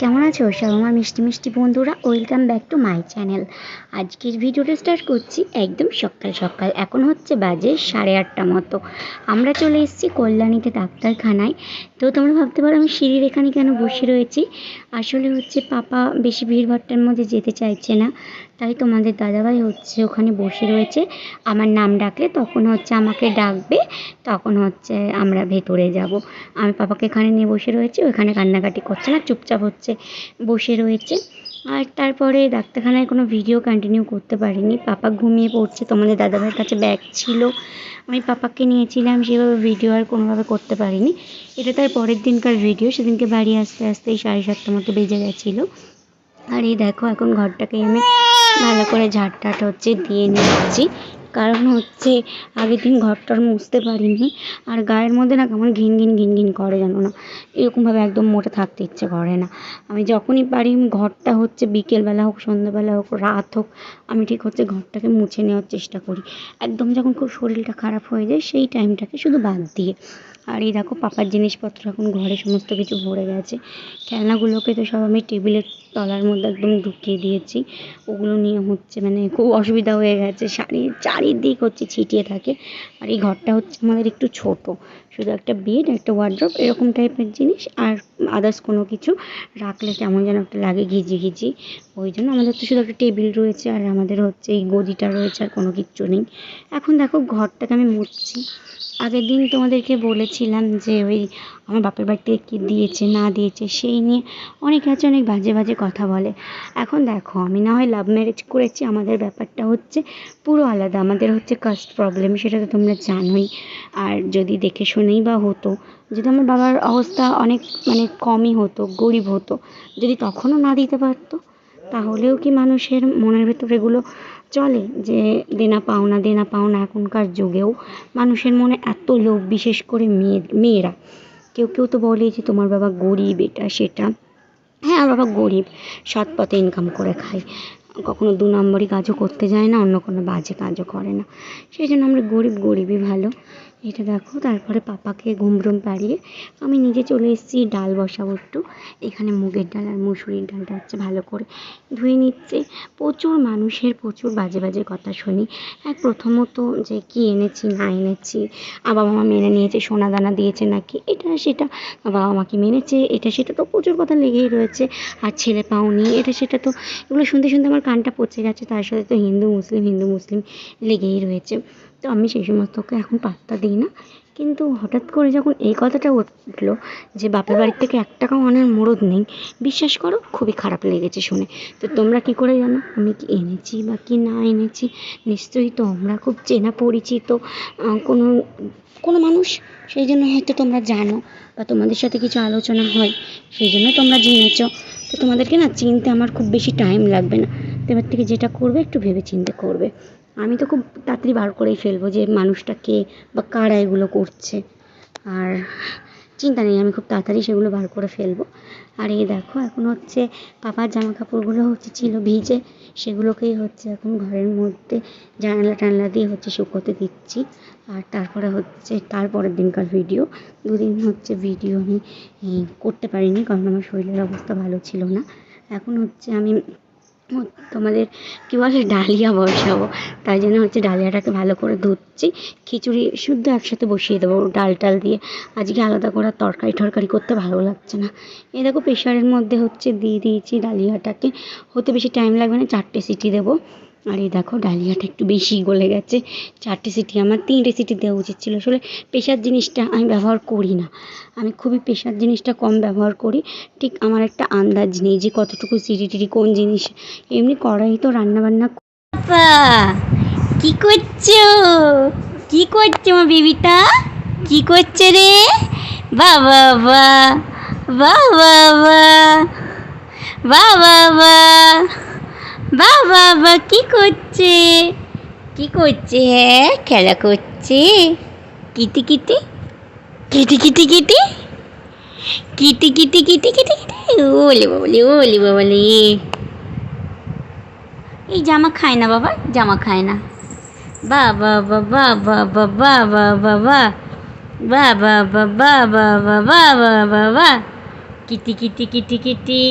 কেমন আছো? সব আমার মিষ্টি মিষ্টি বন্ধুরা, welcome back to my channel. আজকের ভিডিওটা স্টার্ট করছি একদম সকাল সকাল। এখন হচ্ছে বাজে সাড়ে আটটা মতো। আমরা চলে এসেছি কল্যাণীতে ডাক্তারখানায়। তো তোমরা ভাবতে পারো আমি সিঁড়ির এখানে কেন বসে রয়েছি? আসলে হচ্ছে পাপা বেশি ভিড়ভাট্টার মধ্যে যেতে চাইছে না। তাই তোমাদের দাদাভাই হচ্ছে ওখানে বসে রয়েছে। আমার নাম ডাকলে তখন হচ্ছে আমাকে ডাকবে, তখন হচ্ছে আমরা ভেতরে যাব। আমি পাপাকে এখানে নিয়ে বসে রয়েছি ওখানে কান্নাকাটি করছে না, চুপচাপ হচ্ছে বসে রয়েছে। আর তারপরে ডাক্তারখানায় কোনো ভিডিও কন্টিনিউ করতে পারিনি। পাপা ঘুমিয়ে পড়ছে তোমাদের দাদাভাইয়ের কাছে ব্যাগ ছিল। আমি পাপাকে নিয়েছিলাম, সেভাবে ভিডিও আর কোনোভাবে করতে পারিনি। এটা তার পরের দিনকার ভিডিও সেদিনকে বাড়ি আসতে আসতে এই সাড়ে সাতটার মতো বেজে গেছিল। আর এই দেখো, এখন ঘরটাকে আমি ভালো করে ঝাঁট টাট হচ্ছে দিয়ে নিচ্ছি কারণ হচ্ছে আগের দিন ঘরটার মুছতে পারিনি। আর গায়ের মধ্যে না কেমন ঘিন ঘিন ঘিন ঘিন করে জানো না? এরকমভাবে একদম মোটে থাকতে ইচ্ছে করে না। আমি যখনই পারি ঘরটা হচ্ছে বিকেলবেলা হোক, সন্ধ্যাবেলা হোক, রাত হোক, আমি ঠিক হচ্ছে ঘরটাকে মুছে নেওয়ার চেষ্টা করি। একদম যখন খুব শরীরটা খারাপ হয়ে যায়, সেই টাইমটাকে শুধু বাদ দিয়ে। আর এই দেখো, পাপার জিনিসপত্র এখন ঘরে সমস্ত কিছু ভরে গেছে। খেলনাগুলোকে তো সব আমি টেবিলের তলার মধ্যে একদম ঢুকিয়ে দিয়েছি। ওগুলো নিয়ে হচ্ছে মানে খুব অসুবিধা হয়ে গেছে। শাড়ি চারিদিক হচ্ছে ছিটিয়ে থাকে। আর এই ঘরটা হচ্ছে আমাদের একটু ছোট। শুধু একটা বেড একটা ওয়ার্ড্রপ এরকম টাইপের জিনিস। আর আদার্স কোনো কিছু রাখলে কেমন যেন একটা লাগে ঘিজি ঘিজি ওই জন্য আমাদের তো শুধু একটা টেবিল রয়েছে আর আমাদের হচ্ছে এই গদিটা রয়েছে আর কোনো কিচ্ছু নেই। এখন দেখো ঘরটাকে আমি মুছছি। আগের দিন তোমাদেরকে বলেছিলাম যে ওই আমার বাপের বাড়িতে কী দিয়েছে, না দিয়েছে, সেই নিয়ে অনেকে আছে, অনেক বাজে বাজে কথা বলে। এখন দেখো, আমি না হয় লাভ ম্যারেজ করেছি, আমাদের ব্যাপারটা হচ্ছে পুরো আলাদা। আমাদের হচ্ছে কাস্ট প্রবলেম সেটা তো তোমরা জানোই। আর যদি দেখে শুনেই বা হতো, যদি আমার বাবার অবস্থা অনেক মানে কমই হতো, গরিব হতো, যদি তখনও না দিতে পারতো, তাহলেও কি মানুষের মনের ভেতর এগুলো চলে? যে দেনা পাওনা দেনা পাওনা এখনকার যুগেও মানুষের মনে এত লোভ, বিশেষ করে মেয়ে, মেয়েরা। কেউ কেউ তো বলে যে তোমার বাবা গরিব, এটা সেটা। হ্যাঁ আমার বাবা গরিব, সৎ পথে ইনকাম করে খায়। কখনো দু নম্বরই কাজও করতে যায় না, অন্য কোনো বাজে কাজও করে না। সেই জন্য আমরা গরিব, গরিবই ভালো। এটা দেখো, তারপরে পাপাকে ঘুম টুম পাড়িয়ে আমি নিজে চলে এসেছি, ডাল বসাবো একটু। এখানে মুগের ডাল আর মুসুরির ডালটা হচ্ছে ভালো করে ধুয়ে নিচ্ছে। প্রচুর মানুষের প্রচুর বাজে বাজে কথা শুনি। এক প্রথমত যে কী এনেছি, না এনেছি বাবা মা মেনে নিয়েছে, সোনা দানা দিয়েছে নাকি? এটা সেটা বাবা মা কি মেনেছে, এটা সেটা তো প্রচুর কথা লেগেই রয়েছে। আর ছেলে পাওনি এটা সেটা তো, এগুলো শুনতে শুনতে আমার কানটা পচে গেছে, তার সাথে তো হিন্দু, মুসলিম হিন্দু, মুসলিম লেগেই রয়েছে। তো আমি সেই সমস্তকে এখন পাত্তা দিই না। কিন্তু হঠাৎ করে যখন এই কথাটা উঠল যে বাপের বাড়ির থেকে এক টাকাও আনার মুরদ নেই, বিশ্বাস করো খুবই খারাপ লেগেছে শুনে। তো তোমরা কী করে জানো? আমি কি এনেছি বা কি না এনেছি? নিশ্চয়ই তোমরা খুব চেনা পরিচিত কোনো কোনো মানুষ? সেই জন্য হয়তো তোমরা জানো বা তোমাদের সাথে কিছু আলোচনা হয়। সেই জন্য তোমরা জেনেছ। তো তোমাদেরকে না চিনতে আমার খুব বেশি টাইম লাগবে না। তো এবার থেকে যেটা করবে একটু ভেবে চিন্তে করবে। আমি তো খুব তাড়াতাড়ি বার করেই ফেলব যে মানুষটা কে বা কারা এগুলো করছে। আর চিন্তা নেই, আমি খুব তাড়াতাড়ি সেগুলো বার করে ফেলব। আর এই দেখো, এখন হচ্ছে পাপার জামা কাপড়গুলো হচ্ছে ছিল ভিজে, সেগুলোকেই হচ্ছে এখন ঘরের মধ্যে জানালা টানলা দিয়ে হচ্ছে শুকোতে দিচ্ছি। আর তারপরে হচ্ছে তারপরের দিনকার ভিডিও দুদিন হচ্ছে ভিডিও আমি করতে পারিনি, কারণ আমার শরীরের অবস্থা ভালো ছিল না। এখন হচ্ছে আমি তোমাদের কী বলে, ডালিয়া বসাবো। তাই জন্য হচ্ছে ডালিয়াটাকে ভালো করে ধুচ্ছি। খিচুড়ি শুদ্ধ একসাথে বসিয়ে দেবো ডাল টাল দিয়ে। আজকে আলাদা করে তরকারি টরকারি করতে ভালো লাগছে না। এ দেখো প্রেশারের মধ্যে হচ্ছে দিয়ে দিয়েছি ডালিয়াটাকে। হতে বেশি টাইম লাগবে না, চারটে সিটি দেবো। আর এই দেখো ডালিয়াটা একটু বেশি গলে গেছে। চারটে সিটি, আমার তিনটে সিটি দেওয়া উচিত ছিল। আসলে প্রেশার জিনিসটা আমি ব্যবহার করি না। আমি খুবই প্রেশার জিনিসটা কম ব্যবহার করি। ঠিক আমার একটা আন্দাজ নেই যে কতটুকু সিটি টিটি কোন জিনিস। এমনি কড়াই তো রান্নাবান্না কি করছ? কি করছ আমার বেবিটা? কি করছে রে? বাবা বা বাবা বা বাবা বা। বাবা বা কি করছে কি করছে হ্যাঁ খেলা করছে kitty kitty kitty kitty kitty kitty kitty kitty kitty kitty ওলে বাবলে ওলে বাবলে এই জামা খায় না বাবা জামা খায় না বা বা বা বা বা বা বা বা বা বা বা বা বা বা বা বা বা বা বা কিটি কিটি কিটি কিটি